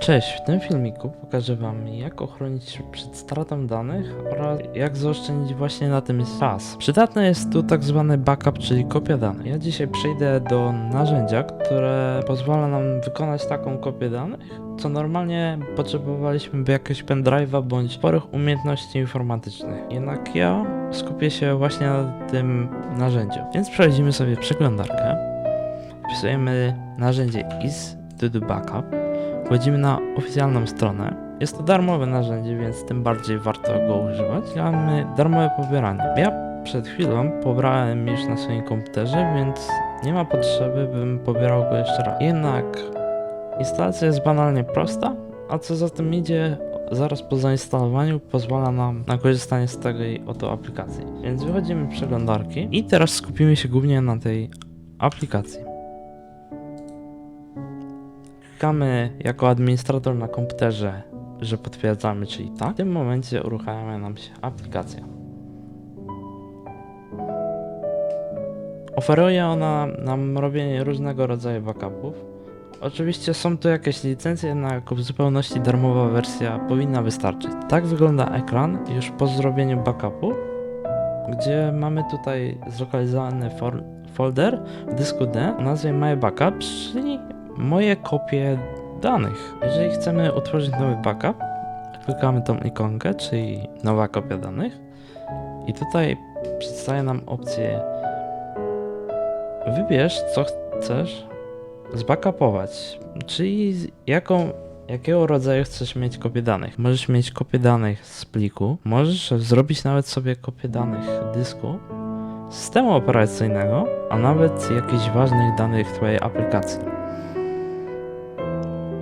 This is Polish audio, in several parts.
Cześć, w tym filmiku pokażę Wam jak ochronić się przed stratą danych oraz jak zaoszczędzić właśnie na tym czas. Przydatny jest tu tak zwany backup, czyli kopia danych. Ja dzisiaj przejdę do narzędzia, które pozwala nam wykonać taką kopię danych, co normalnie potrzebowaliśmy by jakiegoś pendrive'a bądź sporych umiejętności informatycznych. Jednak ja skupię się właśnie na tym narzędziu. Więc przechodzimy sobie przeglądarkę, wpisujemy narzędzie is to do backup Wchodzimy na oficjalną stronę. Jest to darmowe narzędzie, więc tym bardziej warto go używać. Mamy darmowe pobieranie. Ja przed chwilą pobrałem już na swoim komputerze, więc nie ma potrzeby, bym pobierał go jeszcze raz. Jednak instalacja jest banalnie prosta, a co za tym idzie, zaraz po zainstalowaniu pozwala nam na korzystanie z tej oto aplikacji. Więc wychodzimy z przeglądarki i teraz skupimy się głównie na tej aplikacji. Klikamy jako administrator na komputerze, że potwierdzamy, czyli tak. W tym momencie uruchamia nam się aplikacja. Oferuje ona nam robienie różnego rodzaju backupów. Oczywiście są tu jakieś licencje, jednak w zupełności darmowa wersja powinna wystarczyć. Tak wygląda ekran już po zrobieniu backupu, gdzie mamy tutaj zlokalizowany folder w dysku D o nazwie My Backup, czyli moje kopie danych. Jeżeli chcemy utworzyć nowy backup, klikamy tą ikonkę, czyli nowa kopia danych i tutaj przedstawia nam opcję wybierz co chcesz zbackupować, czyli jaką, jakiego rodzaju chcesz mieć kopię danych. Możesz mieć kopię danych z pliku, możesz zrobić nawet sobie kopię danych dysku, systemu operacyjnego, a nawet jakichś ważnych danych twojej aplikacji.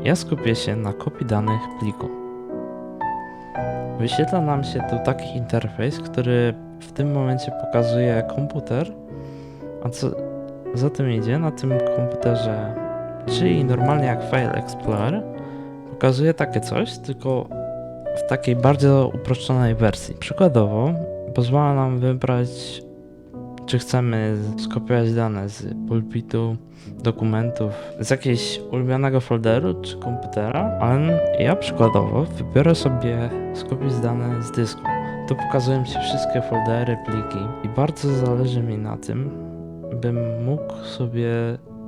Ja skupię się na kopii danych pliku. Wyświetla nam się tu taki interfejs, który w tym momencie pokazuje komputer, a co za tym idzie, na tym komputerze, czyli normalnie jak File Explorer, pokazuje takie coś, tylko w takiej bardzo uproszczonej wersji. Przykładowo, pozwala nam wybrać, czy chcemy skopiować dane z pulpitu, dokumentów z jakiegoś ulubionego folderu czy komputera, ale ja przykładowo wybiorę sobie skopić dane z dysku. Tu pokazują się wszystkie foldery, pliki i bardzo zależy mi na tym, bym mógł sobie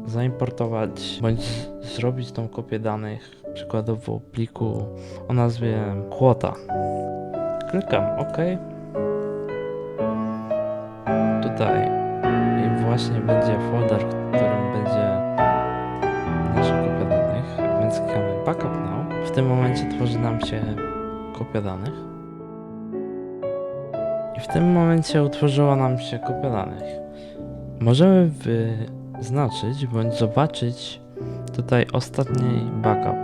zaimportować bądź zrobić tą kopię danych, przykładowo pliku o nazwie Quota. Klikam OK. Tutaj i właśnie będzie folder, w którym będzie nasza kopia danych, więc klikamy Backup Now. W tym momencie tworzy nam się kopia danych. I w tym momencie utworzyła nam się kopia danych. Możemy wyznaczyć bądź zobaczyć tutaj ostatni backup,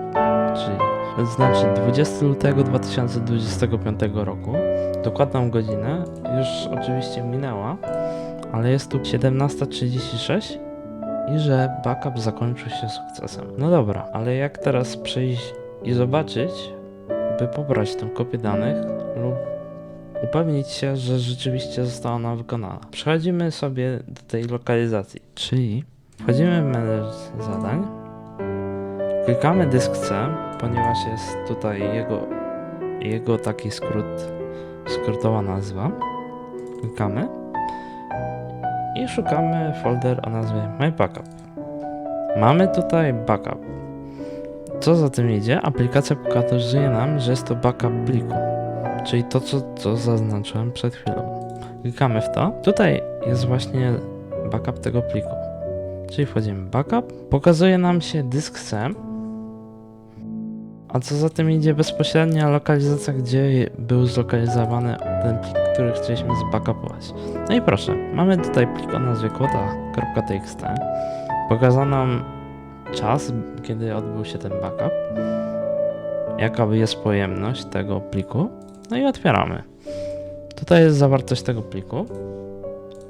czyli znaczy 20 lutego 2025 roku. Dokładną godzinę już oczywiście minęła, ale jest tu 17.36 i że backup zakończył się sukcesem. No dobra, ale jak teraz przejść i zobaczyć, by pobrać tę kopię danych lub upewnić się, że rzeczywiście została ona wykonana. Przechodzimy sobie do tej lokalizacji, czyli wchodzimy w menedż zadań, klikamy dysk C, ponieważ jest tutaj jego, jego taki skrót, skrótowa nazwa. Klikamy i szukamy folder o nazwie My Backup. Mamy tutaj backup. Co za tym idzie? Aplikacja pokazuje nam, że jest to backup pliku, czyli to, co, co zaznaczyłem przed chwilą. Klikamy w to. Tutaj jest właśnie backup tego pliku. Czyli wchodzimy backup. Pokazuje nam się dysk C. A co za tym idzie bezpośrednia lokalizacja, gdzie był zlokalizowany ten plik, który chcieliśmy zbackupować. No i proszę, mamy tutaj plik o nazwie kwota.txt. Pokazano nam czas, kiedy odbył się ten backup, jaka jest pojemność tego pliku, no i otwieramy. Tutaj jest zawartość tego pliku,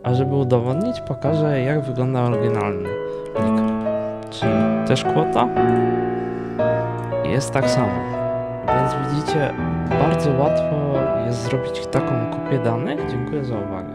a żeby udowodnić, pokażę jak wygląda oryginalny plik. Czyli też kwota jest tak samo. Więc widzicie, bardzo łatwo jest zrobić taką kopię danych. Dziękuję za uwagę.